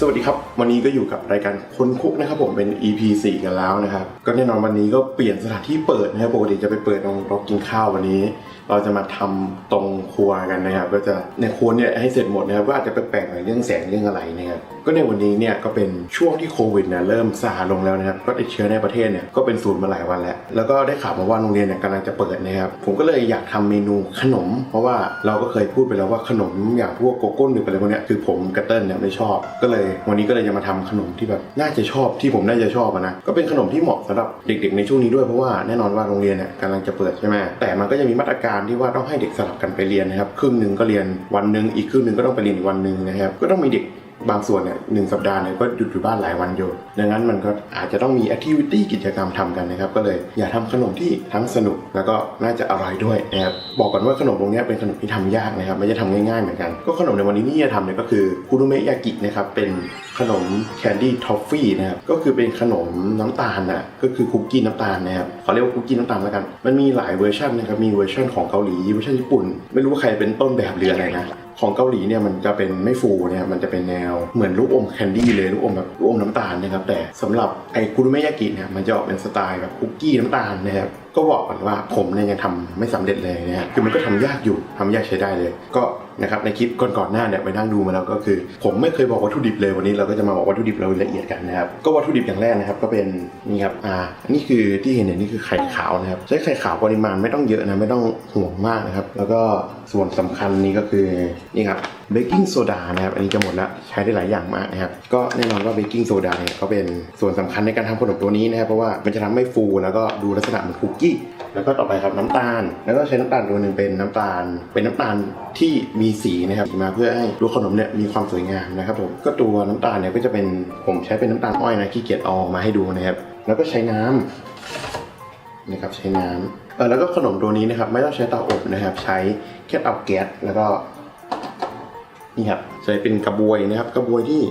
สวัสดีครับ วันนี้ก็อยู่กับรายการคนคุกนะครับผมเป็น EP 4 กันแล้วนะครับ ก็แน่นอนวันนี้ก็เปลี่ยนสถานที่เปิดนะครับปกติจะไปเปิดตรงโต๊ะกินข้าววันนี้ เราจะมาทำตรงครัวกันนะครับ ก็จะในครัวเนี่ยให้เสร็จหมดนะครับก็อาจจะแปลกๆหน่อยเรื่องแสงเรื่องอะไรนะครับก็ในวันนี้เนี่ยก็เป็นช่วงที่โควิดเนี่ยเริ่มซาลงแล้วนะครับก็ติดเชื้อในประเทศเนี่ยก็เป็นศูนย์มาหลายวันแล้ว แล้วก็ได้ข่าวมาว่าโรงเรียนเนี่ยกำลังจะเปิดนะครับผมก็เลยอยากทำเมนูขนม เพราะว่าเราก็เคยพูดไปแล้วว่าขนมอย่างพวกโกโก้หนึบอะไรพวกเนี้ยคือผมกับเติ้ลเนี่ยไม่ชอบ ก็เลยวันนี้ก็เลยจะมาทำขนมที่แบบน่าจะชอบที่ผมน่าจะชอบนะก็เป็นขนมที่เหมาะสำหรับเด็ก ๆ ในช่วงนี้ด้วยเพราะว่าแน่นอนว่าโรงเรียนเนี่ยกำลังจะเปิดใช่ไหมแต่มันก็จะมีมาตรการการที่ว่าต้องให้เด็กสลับกันไปเรียนนะครับ ครึ่งหนึ่งก็เรียนวันหนึ่งอีกครึ่งหนึ่งก็ต้องไปเรียนอีกวันหนึ่งนะครับ ก็ต้องมีเด็ก บางส่วนเนี่ยหนึ่งสัปดาห์เนี่ยก็หยุดอยู่บ้านหลายวันอยู่ ดังนั้นมันก็อาจจะต้องมีแอคทิวิตี้กิจกรรมทำกันนะครับ ก็เลยอยากทำขนมที่ทั้งสนุกแล้วก็น่าจะอร่อยด้วยนะครับบอกก่อนว่าขนมตรงนี้เป็นขนมที่ทำยากนะครับ ไม่ใช่ทำง่ายๆเหมือนกัน ก็ขนมในวันนี้ที่จะทำเนี่ยก็คือคุรุเมะยากินะครับ เป็นขนมแคนดี้ทอฟฟี่นะครับ ก็คือเป็นขนมน้ำตาลนะก็คือคุกกี้น้ำตาลนะครับเขาเรียกว่าคุกกี้น้ำตาลแล้วกัน มันมีหลายเวอร์ชันนะครับ มีเวอร์ชันของเกาหลี เวอร์ชันญี่ปุ่น ไม่รู้ว่าใครเป็นต้นแบบหรืออะไรนะ ของเกาหลีเนี่ยมันจะเป็นไม่ฟูเนี่ยมันจะเป็นแนวเหมือนลูกอมแคนดี้เลยลูกอมแบบลูกอมน้ำตาลนะครับแต่สำหรับไอ้คุรุเมยากิเนี่ยมันจะออกเป็นสไตล์แบบคุกกี้น้ำตาลนะครับก็บอกก่อนว่าผมเนี่ยยังทำไม่สำเร็จเลยนะฮะคือมันก็ทำยากอยู่ทำยากใช้ได้เลย ก็ นะครับในคลิปก่อนๆหน้าเนี่ยไปนั่งดูมาแล้วก็คือ ผมไม่เคยบอกวัตถุดิบเลยวันนี้เราก็จะมาบอกวัตถุดิบเราละเอียดกันนะครับก็วัตถุดิบอย่างแรกนะครับก็เป็นนี่ครับอ่าอันนี่คือที่เห็นเนี่ยนี่คือไข่ขาวนะครับใช้ไข่ขาวปริมาณไม่ต้องเยอะนะไม่ต้องห่วงมากนะครับแล้วก็ส่วนสำคัญนี่ก็คือนี่ครับเบกกิ้งโซดานะครับอันนี้จะหมดล้วใช้ได้หลายอย่างมากนะครับก็แน่นอนว่าเบกกิ้งโซดาเนี่ยก็เป็นส่วนสำคัญในการทำขนมตัวนี้นะครับเพราะว่ามันจะทำให้ฟูแล้วก็ดูลักษณะเหมือนคุกกี้ แล้วก็ต่อไปครับน้ำตาล แล้วก็ใช้น้ำตาลตัวหนึ่งเป็นน้ำตาล เป็นน้ำตาลที่มีสีนะครับมาเพื่อให้รูปขนมเนี่ยมีความสวยงามนะครับผมก็ตัวน้ำตาลเนี่ยก็จะเป็นผมใช้เป็นน้ำตาลอ้อยนะขี้เกียจเอาอกมาให้ดูนะครับ แล้วก็ใช้น้ำนะครับใช้น้ำเออแล้วก็ขนมตัวนี้นะครับ ไม่ต้องใช้เตาอบนะครับ ใช้แค่เตาแก๊สแล้วก็นี่ครับใช้เป็นกระบวยนะครับ กระบวยที่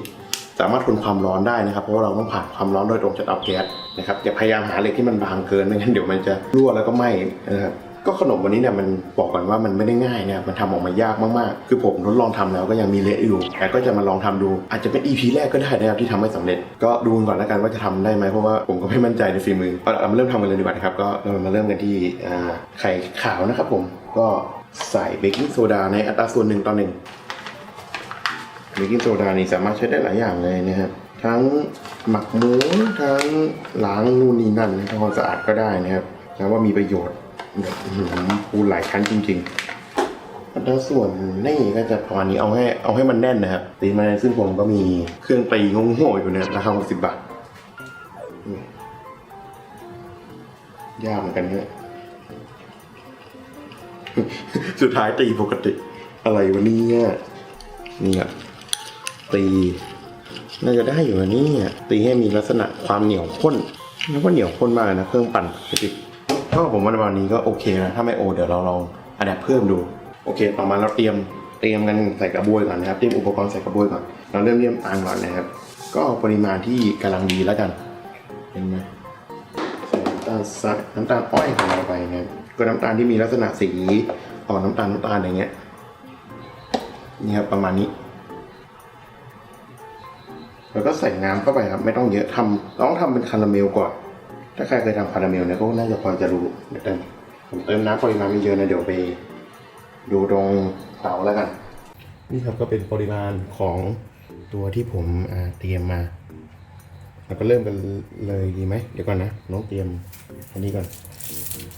สามารถทนความร้อนได้นะครับ เพราะว่าเราต้องผ่านความร้อนโดยตรงจากเตาแก๊สนะครับอย่าพยายามหาเหล็กที่มันบางเกินไม่งั้นเดี๋ยวมันจะรั่วแล้วก็ไหม้นะครับก็ขนมวันนี้เนี่ยมันบอกก่อนว่ามันไม่ได้ง่ายนะครับมันทำออกมายากมากๆ คือผมทดลองทำแล้วก็ยังมีเละอยู่ แต่ก็จะมาลองทำดู อาจจะเป็น EP แรกก็ได้นะครับที่ทำไม่สำเร็จ ก็ดูก่อนแล้วกันว่าจะทำได้ไหมเพราะว่าผมก็ไม่มั่นใจในฝีมือเรามาเริ่มทำกันเลยดีกว่านะครับ ก็เรามาเริ่มกันที่ไข่ขาวนะครับผม ก็ใส่เบกกิ้งโซดาในอัตราส่วนหนึ่งต่อหนึ่ง เบกกิ้งโซดานี่สามารถใช้ได้หลายอย่างเลยนะครับ ทั้งหมักหมูทั้งล้างนู่นนี่นั่นทำความสะอาดก็ได้นะครับนะว่ามีประโยชน์แบบอื้อหือพูหลายครั้งจริงๆอัตราส่วนนี่ก็จะประมาณนี้เอาให้เอาให้มันแน่นนะครับตีมาซึ่งผมก็มีเครื่องตีงงๆอยู่เนี่ยราคา60บาทยากเหมือนกันเนี่ยสุดท้ายตีปกติอะไรวะเนี่ยนี่อะ ตีน่าจะได้อยู่นะเนี่ตีให้มีลักษณะความเหนียวข้นแล้วก็เหนียวข้นมากนะเครื่องปั่นกระติกก็ผมว่าในวันนี้ก็โอเคนะถ้าไม่โอเดี๋ยวเราลองอัดแอปเพิ่มดูโอเค ต่อมาเราเตรียมเตรียมกันใส่กระบวยก่อนนะครับเตรียมอุปกรณ์ใส่กระบวยก่อนเราเริ่มเรียมตาลก่อนนะครับ ก็เอาปริมาณที่กำลังดีแล้วกันเห็นไหมใส่น้ำตาลทรายน้ำตาลอ้อยของเราไปนะครับก็น้ำตาลที่มีลักษณะสีออกน้ำตาลน้ำตาลอย่างเงี้ยนี่ครับประมาณนี้ แล้วก็ใส่น้ำเข้าไปครับ ไม่ต้องเยอะทำต้องทำเป็นคาราเมลก่อน ถ้าใครเคยทำคาราเมลเนี่ยก็น่าจะพอจะรู้เดี๋ยวเติมผมเติมน้ำปริมาณไม่เยอะนะเดี๋ยวไปดูตรงเตาแล้วกัน นี่ครับก็เป็นปริมาณของตัวที่ผมเตรียมมาแล้วก็เริ่มกันเลยดีไหมเดี๋ยวก่อนนะน้องเตรียมอันนี้ก่อน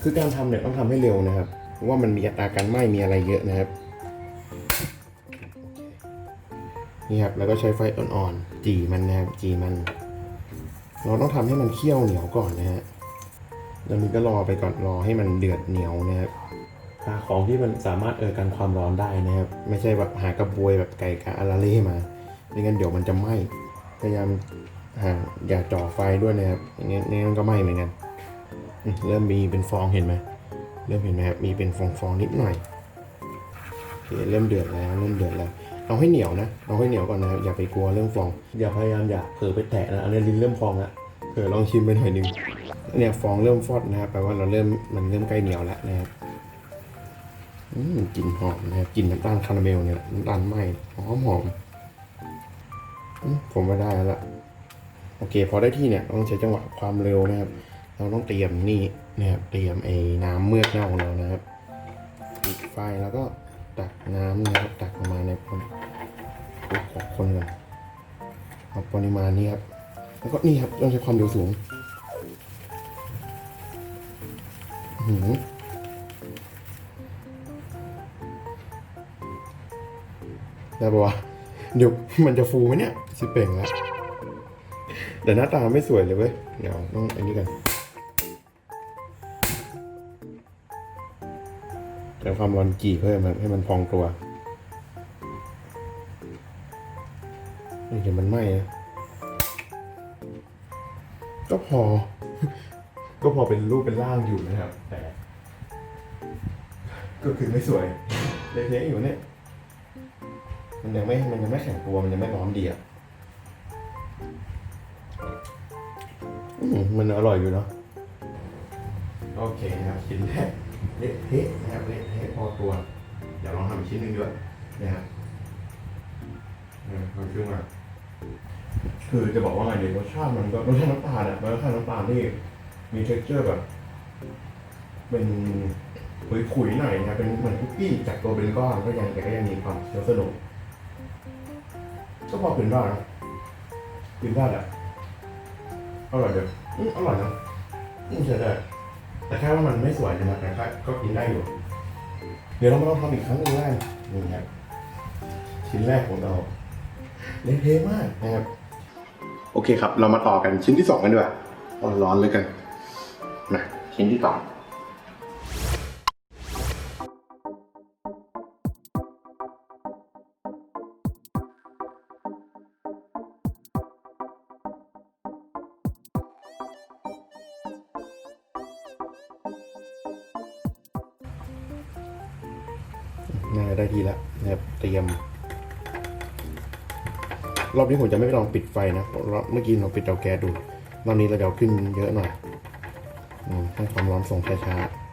คือการทำเนี่ยต้องทำให้เร็วนะครับเพราะว่ามันมีอัตราการไหม้มีอะไรเยอะนะครับนี่ครับแล้วก็ใช้ไฟอ่อนๆจีมันนะครับจีมัน เราต้องทำให้มันเคี่ยวเหนียวก่อนนะฮะแล้วนี้ก็รอไปก่อนรอให้มันเดือดเหนียวนะครับหาของที่มันสามารถเออกันความร้อนได้นะครับ ไม่ใช่แบบหากระบวยแบบไก่กะอาราเล่มาไม่งั้นเดี๋ยวมันจะไหม้พยายามหาอย่าจ่อไฟด้วยนะครับอย่างเงี้ยนี่มันก็ไหม้เหมือนกันอืมเริ่มมีเป็นฟองเห็นไหมเริ่มเห็นไหมครับมีเป็นฟองๆนิดหน่อยโอเคเริ่มเดือดแล้วเริ่มเดือดแล้ว เอาให้เหนียวนะ เอาให้เหนียวก่อนนะครับอย่าไปกลัวเรื่องฟอง อย่าพยายามอย่าเผลอไปแตะนะ อันนี้ลิ้นเริ่มพองละเผลอลองชิมไปหน่อยหนึงเนี่ยฟองเริ่มฟอดนะครับแปลว่าเราเริ่มมันเริ่มใกล้เหนียวแล้วนะครับอืมกลิ่นหอมนะครับกลิ่นน้ำตาลคาราเมลเนี่ยน้ำตาลไหมหอมหอมอืมผมว่าได้แล้วละโอเค พอได้ที่เนี่ยต้องใช้จังหวะความเร็วนะครับ เราต้องเตรียมนี่นะครับเตรียมไอ้น้ำเมือกเน่าของเรานะครับปิดไฟแล้วก็ ตักน้ำนะครับตักออกมาในคนขอคนก่อนเอาปริมาณนี้ครับ แล้วก็นี่ครับต้องใช้ความเร็วสูงหือได้ปะวะเดี๋ยวมันจะฟูไหมเนี่ยสิเป่งแล้วแต่หน้าตาไม่สวยเลยเว้ย เดี๋ยวต้องอันนี้กัน เดี๋ยวความร้อนจี่เพิ่มมันให้มันพองตัวเฮ้ยเดี๋ยวมันไหม้นะก็พอ ก็พอเป็นรูปเป็นร่างอยู่นะครับ แต่ ก็คือไม่สวยเละๆอยู่เนี่ย มันยังไม่ มันยังไม่แข็งตัว มันยังไม่ร้อนดีอะมันอร่อยอยู่เนาะ โอเคครับชิ้นแรก เละเทะนะครับเละเทะพอตัวเดี๋ยวลองทำอีกชิ้นหนึ่งด้วยนะครับอืมมันขึ้นมาคือจะบอกว่าไงดีรสชาติมันก็รสชาติน้ำตาลอะรสชาติน้ำตาลที่มี texture แบบ เป็นขุยขุยๆหน่อยนะเป็นเหมือนคุกกี้จากตัวเป็นก้อนก็ยังแต่ก็ยังมีความเคี้ยวสนุกก็พอกินได้นะกินได้แหละอร่อยเดี๋ยวอืมอร่อยนะอืมใช่ได้ แต่แค่ว่ามันไม่สวยนะครับแต่ก็ก็กินได้อยู่ เดี๋ยวเรามาลองทำอีกครั้งหนึงได้นี่ครับชิ้นแรกของเราเละเทะมากนะครับ โอเคครับ เรามาต่อกันชิ้นที่สองกันดีกว่าเอาร้อนเลยกันนะชิ้นที่สอง น่าได้ทีละนะครับเตรียม รอบนี้ผมจะไม่ลองปิดไฟนะเพราะเมื่อกี้เราปิดเตาแก๊สดูรอบนี้เราเอาขึ้นเยอะหน่อยให้ความร้อนส่งช้าๆ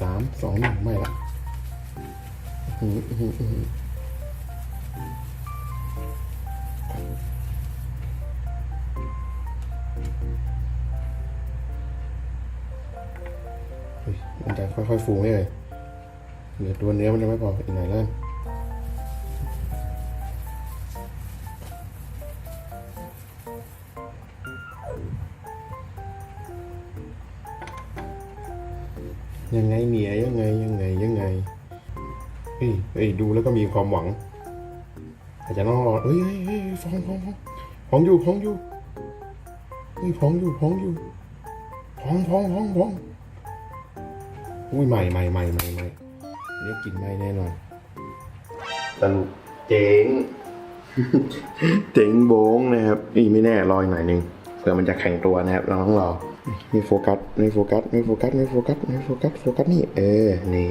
สามสองหนึ่งไม่ละมันจะค่อยๆฟูเลย เหลือตัวเนื้อมันจะไม่พออีกหน่อยแล้วยังไงเมียยังไงยังไงยังไงเฮ้ยเฮ้ยดูแล้วก็มีความหวัง อาจจะต้องรอเฮ้ยเฮ้ยเฮ้ยฟองฟองฟองฟองอยู่ฟองอยู่เฮ้ยฟองอยู่ฟองอยู่ฟองฟองฟองฟองอุ้ยใหม่ใหม่ใหม่ใหม่ใหม่ เรียกกินไม่แน่นอน สรุปเจ๋งเจ๋งโบงนะครับอีไม่แน่รออีกหน่อยหนึงเผื่อมันจะแข็งตัวนะครับเราต้องรอไม่โฟกัสไม่โฟกัสไม่โฟกัสไม่โฟกัสไม่โฟกัสโฟกัสนี่เออนี่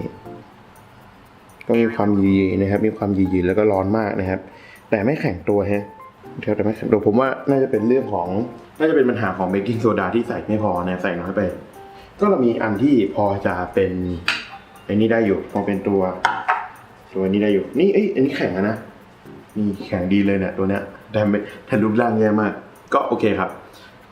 ก็มีความยีนะครับ มีความยีๆแล้วก็ร้อนมากนะครับ แต่ไม่แข็งตัวฮะครับแต่ไม่แข็งตัวผมว่าน่าจะเป็นเรื่องของน่าจะเป็นปัญหาของเบกกิ้งโซดาที่ใส่ไม่พอนะใส่น้อยไป ก็เรามีอันที่พอจะเป็นไอ้นี่ได้อยู่พอเป็นตัว ตัวนี้ได้อยู่ นี่เอ้ยอันนี้แข็งนะนี่แข็งดีเลยเนี่ยตัวเนี้ยแต่ไม่แต่รูปร่างแย่มาก ก็โอเคครับ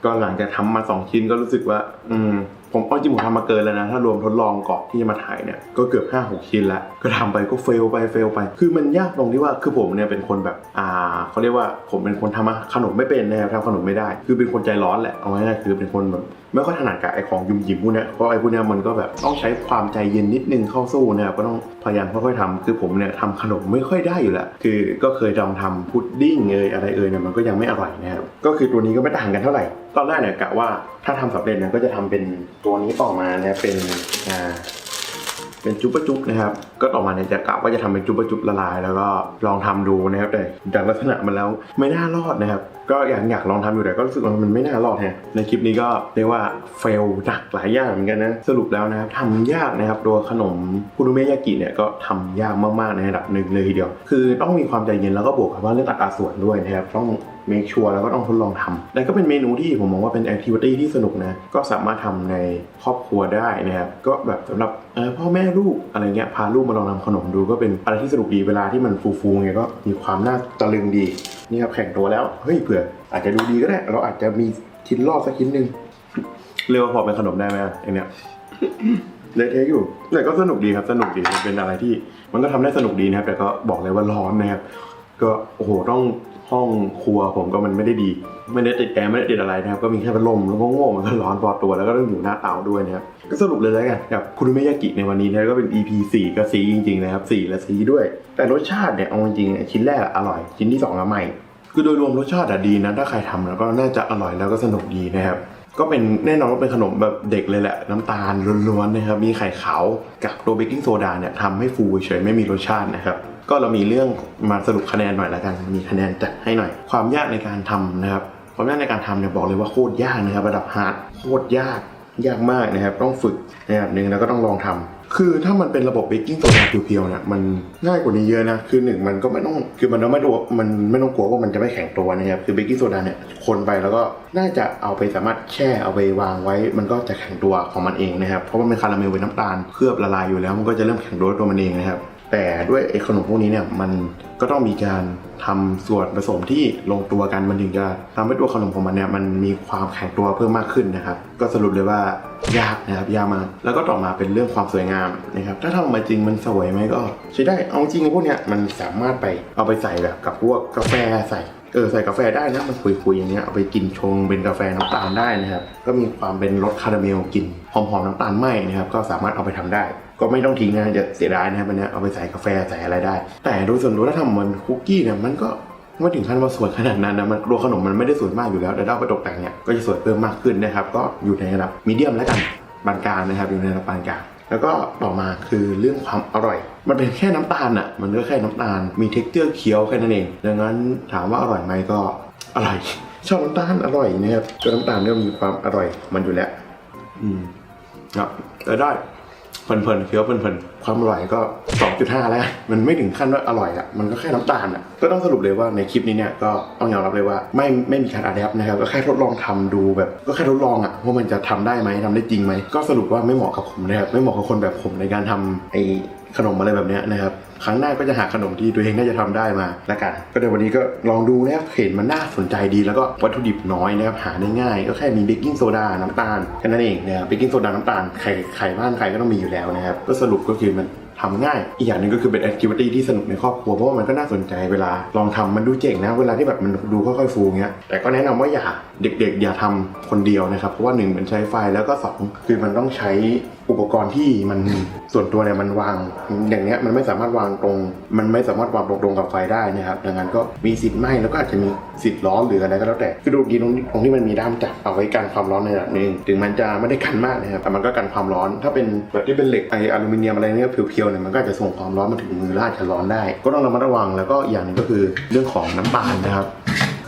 ก็หลังจากทำมาสองชิ้นก็รู้สึกว่า อืมผมเอาจริงผมทำมาเกินแล้วนะ ถ้ารวมทดลองก่อนที่จะมาถ่ายเนี่ย ก็เกือบห้าหกชิ้นแล้วก็ทำไปก็เฟลไปเฟลไป คือมันยากตรงที่ว่าคือผมเนี่ยเป็นคนแบบ อ่าเขาเรียกว่าผมเป็นคนทำขนมไม่เป็นนะครับทำขนมไม่ได้ คือเป็นคนใจร้อนแหละเอาง่ายๆคือเป็นคนแบบไม่ค่อยถนัดกับไอ้ของยุ่มยิมพวกเนี้ยเพราะไอ้พวกเนี้ยมันก็แบบต้องใช้ความใจเย็นนิดนึงเข้าสู้นะครับก็ต้องพยายามค่อยๆทำคือผมเนี่ยทำขนมไม่ค่อยได้อยู่แล้วคือก็เคยลองทำพุดดิ้งเอยอะไรเอยเนี่ยมันก็ยังไม่อร่อยนะครับก็คือตัวนี้ก็ไม่ต่างกันเท่าไหร่ ตอนแรกเนี่ยกะว่าถ้าทำสำเร็จเนี่ยก็จะทำเป็นตัวนี้ต่อมานะเป็นอ่า เป็นจุ๊บะจุ๊บนะครับ ก็ต่อมาเนี่ยจะกะว่าจะทำเป็นจุ๊บะจุ๊บละลาย แล้วก็ลองทำดูนะครับแต่จากลักษณะมันแล้วไม่น่ารอดนะครับ ก็อยากอยากลองทำอยู่แต่ก็รู้สึกว่ามันไม่น่ารอดฮะในคลิปนี้ก็เรียกว่าเฟลหนักหลายอย่างเหมือนกันนะสรุปแล้วนะครับทำยากนะครับตัวขนมคุรุเมยากิเนี่ยก็ทำยากมากๆในระดับหนึ่งเลยทีเดียว คือต้องมีความใจเย็นแล้วก็บวกกับว่าเรื่องอัตราส่วนด้วยนะครับต้อง เมคชัวร์แล้วก็ต้องทดลองทำแต่ก็เป็นเมนูที่ผมมองว่าเป็นแอคทิวิตี้ที่สนุกนะ ก็สามารถทำในครอบครัวได้นะครับ ก็แบบสำหรับพ่อแม่ลูกอะไรเงี้ยพาลูกมาลองทำขนมดูก็เป็นอะไรที่สนุกดีเวลาที่มันฟูๆไงก็มีความน่าตะลึงดี นี่ครับแข่งตัวแล้ว เฮ้ยเผื่อ อาจจะดูดีก็ได้ เราอาจจะมีชิ้นรอบสักชิ้นหนึ่งเรียกว่าพอเป็นขนมได้ไหมอะไอเนี้ยเละเทะอยู่แต่ก็สนุกดีครับสนุกดีมันเป็นอะไรที่ มันก็ทำได้สนุกดีนะครับ แต่ก็บอกเลยว่าร้อนนะครับ ก็โอ้โหต้อง ห้องครัวผมก็มันไม่ได้ดี ไม่ได้ติดแอร์ไม่ได้ติดอะไรนะครับ ก็มีแค่พัดลมแล้วก็โง่มันก็ร้อนพอตัวแล้วก็ต้องอยู่หน้าเตาด้วยนะครับ ก็สรุปเลยแล้วกันกับคุณเมยากิในวันนี้นะก็เป็น EP 4ก็ซีจริงๆนะครับ4และซีด้วย แต่รสชาติเนี่ยเอาจริงๆชิ้นแรกอร่อย ชิ้นที่สองอะใหม่คือโดยรวมรสชาติอะดีนะถ้าใครทำแล้วก็น่าจะอร่อยแล้วก็สนุกดีนะครับ ก็เป็นแน่นอนว่าเป็นขนมแบบเด็กเลยแหละ น้ำตาลล้วนๆนะครับ มีไข่ขาวกับตัวเบกกิ้งโซดาเนี่ยทำให้ฟูเฉยไม่มีรสชาตินะครับ ก็เรามีเรื่องมาสรุปคะแนนหน่อยละกัน มีคะแนนจัดให้หน่อย ความยากในการทำนะครับ ความยากในการทำเนี่ยบอกเลยว่าโคตรยากนะครับ ระดับฮาร์ดโคตรยากยากมากนะครับ ต้องฝึกนระดับหนึ่งแล้วก็ต้องลองทำ คือถ้ามันเป็นระบบเบกกิ้งโซดาเพียวๆเนี่ยมันง่ายกว่านี้เยอะนะคือหนึ่งมันก็ไม่ต้องคือมันไม่ต้องมันไม่ต้องกลัวว่ามันจะไม่แข็งตัวนะครับคือเบกกิ้งโซดาเนี่ยคนไปแล้วก็น่าจะเอาไปสามารถแช่เอาไปวางไว้ มันก็จะแข็งตัวของมันเองนะครับเพราะมันเป็นคาราเมลเป็นน้ำตาลเคลือบละลายอยู่แล้วมันก็จะเริ่มแข็งตัวตัวมันเองนะครับ แต่ด้วยไอ้ขนมพวกนี้เนี่ยมันก็ต้องมีการทำส่วนผสมที่ลงตัวกันมันถึงจะทำให้ตัวขนมของมันเนี่ยมันมีความแข็งตัวเพิ่มมากขึ้นนะครับ ก็สรุปเลยว่ายากนะครับยากมากแล้วก็ต่อมาเป็นเรื่องความสวยงามนะครับ ถ้าทำออกมาจริงมันสวยไหมก็ใช้ได้เอาจริงพวกเนี้ยมันสามารถไปเอาไปใส่แบบกับพวกกาแฟใส่เออใส่กาแฟได้นะมันคุยๆอย่างเงี้ยเอาไปกินชงเป็นกาแฟน้ำตาลได้นะครับก็มีความเป็นรสคาราเมลกลิ่นหอมๆน้ำตาลไหมนะครับก็สามารถเอาไปทำได้ ก็ไม่ต้องทิ้งนะจะเสียดายนะครับมันเนี้ยเอาไปใส่กาแฟใส่อะไรได้ แต่โดยส่วนตัวถ้าทำเหมันคุกกี้เนี่ยมันก็ไม่ถึงขั้นว่าสวยขนาดนั้นนะมันตัวขนมมันไม่ได้สวยมากอยู่แล้วแต่ถ้าเอาไปตกแต่งเนี่ยก็จะสวยเพิ่มมากขึ้นนะครับ ก็อยู่ในระดับมีเดียมแล้วกันปานกลางนะครับอยู่ในระดับปานกลางแล้วก็ต่อมาคือเรื่องความอร่อย มันเป็นแค่น้ำตาลอะ มันก็แค่น้ำตาล มีเท็กเจอร์เคี้ยวแค่นั้นเอง ดังนั้นถามว่าอร่อยไหมก็อร่อย ชอบน้ำตาลอร่อยนะครับตัวน้ำตาลก็มีความอร่อยมันอยู่แล้ว อืมครับได้ เพลินๆเคี้ยวเพลินๆ ความอร่อยก็ 2.5 แล้ว มันไม่ถึงขั้นว่าอร่อยอะมันก็แค่น้ำตาลอะก็ต้องสรุปเลยว่าในคลิปนี้เนี่ยก็ต้องยอมรับเลยว่าไม่ไม่มีการอัดแอปนะครับ ก็แค่ทดลองทำดูแบบก็แค่ทดลองอะว่ามันจะทำได้ไหมทำได้จริงไหม ก็สรุปว่าไม่เหมาะกับผมนะครับไม่เหมาะกับคนแบบผมในการทำไอขนมอะไรแบบเนี้ยนะครับ ครั้งหน้าก็จะหาขนมที่ตัวเองน่าจะทำได้มาละกัน ก็เดี๋ยววันนี้ก็ลองดูนะครับเห็นมันน่าสนใจดี แล้วก็วัตถุดิบน้อยนะครับ หาได้ง่าย ก็แค่มีเบกกิ้งโซดา น้ำตาลแค่นั้นเองนะครับเบกกิ้งโซดา น้ำตาลไข่ไข่บ้านใครก็ต้องมีอยู่แล้วนะครับ ก็สรุปก็คือมันทำง่าย อีกอย่างหนึ่งก็คือเป็นแอคทิวิตี้ที่สนุกในครอบครัว เพราะว่ามันก็น่าสนใจเวลาลองทำมันดูเจ๋งนะ เวลาที่แบบมันดูค่อยๆฟูเงี้ย แต่ก็แนะนำว่าอย่าเด็กๆ อย่าทำคนเดียวนะครับ เพราะว่าหนึ่งมันใช้ไฟแล้วก็สองคือมันต้องใช้ ปกรณ์ที่มันส่วนตัวเนี่ยมันวาง อย่างเนี้ยมันไม่สามารถวางตรง มันไม่สามารถวางตรงกับไฟได้นะครับดังนั้นก็มีสิทธิ์ไหม้แล้วก็อาจจะมีสิทธิ์ร้อนหรืออะไรก็แล้วแต่คือดูดีตรงตรงที่มันมีด้ามจับเอาไว้กันความร้อนในระดับหนึ่งถึงมันจะไม่ได้กันมากนะครับแต่มันก็กันความร้อน ถ้าเป็นแบบที่เป็นเหล็กไออลูมิเนียมอะไรเนี่ยเพียวๆเนี่ยมันก็จะส่งความร้อนมาถึงมือล้วอาจจะร้อนได้ ก็ต้องระมัดระวังแล้วก็อย่างหนึงก็คือเรื่องของน้ำตาลนะครับ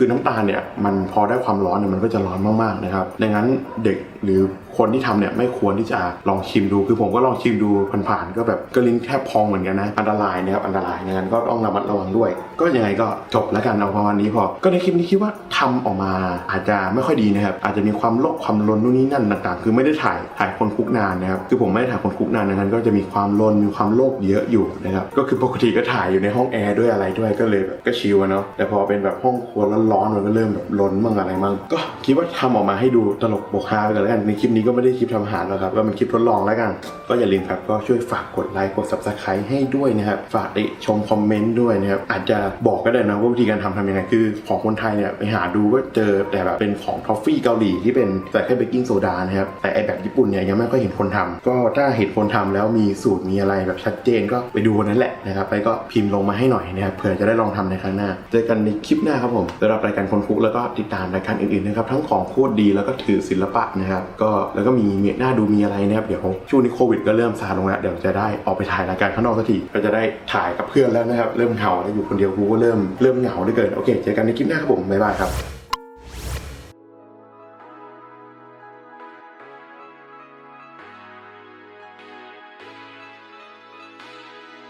คือน้ำตาลเนี่ยมันพอได้ความร้อนเนี่ยมันก็จะร้อนมากๆนะครับดังนั้นเด็กหรือคนที่ทำเนี่ยไม่ควรที่จะลองชิมดู คือผมก็ลองชิมดูผ่านๆก็แบบก็ลิ้นแทบพองเหมือนกันนะ อันตรายนะครับอันตรายดังนั้นก็ต้องระมัดระวังด้วย ก็ยังไงก็จบแล้วกันเอาประมาณนี้พอ ก็ในคลิปนี้คิดว่าทำออกมาอาจจะไม่ค่อยดีนะครับ อาจจะมีความโลกความลนนู่นนี่นั่นต่างๆ คือไม่ได้ถ่ายถ่ายคนคุกนานนะครับ คือผมไม่ได้ถ่ายคนคุกนานดังนั้น ก็จะมีความลนมีความโลกเยอะอยู่นะครับ ก็คือปกติก็ถ่ายอยู่ในห้องแอร์ด้วยอะไรด้วยก็เลยแบบก็ชิลอะเนาะ แต่พอเป็นแบบห้องครัวร้อนๆมันก็เริ่มแบบล้นมั่งอะไรมั่งก็คิดว่าทำออกมาให้ดูตลกบกฮาไปกันแล้วกันในคลิปนี้ก็ไม่ได้คลิปทำอาหารแล้วครับก็เป็นคลิปทดลองแล้วกัน ก็อย่าลืมครับก็ช่วยฝากกดไลค์กด subscribe ให้ด้วยนะครับฝากติชมคอมเมนต์ด้วยนะครับอาจจะบอกก็ได้นะว่าวิธีการทำทำยังไงคือของคนไทยเนี่ยไปหาดูก็เจอแต่แบบเป็นของทอฟฟี่เกาหลีที่เป็นใส่แค่เบกกิ้งโซดานะครับแต่ไอแบบญี่ปุ่นเนี่ยยังไม่ค่อยเห็นคนทำก็ถ้าเห็นคนทำแล้วมีสูตรมีอะไรแบบชัดเจนก็ไปดูนนั้นแหละนะครับไปก็พิมพ์ลงมาให้หน่อยนะครับเผื่อจะได้ลองทำในครั้งหน้า เจอกันในคลิปหน้าครับผมสำหรับรายการคนคุกแล้วก็ติดตามรายการอื่นๆนะครับทั้งของโคตรดีแล้วก็ถือศิลปะนะครับก็แล้วก็มีเมียหน้าดูมีอะไรนะครับเดี๋ยวช่วงนี้โควิดก็เริ่มซาลงแล้วเดี๋ยวจะได้ออกไปถ่ายรายการข้างนอกสักทีก็จะได้ถ่ายกับเพื่อนแล้วนะครับเริ่มเหงาแล้วอยู่คนเดียวกูก็เริ่มเริ่มเหงาเหลือเกินโอเคเจอกันในคลิปหน้าครับผมบ๊ายบายครับ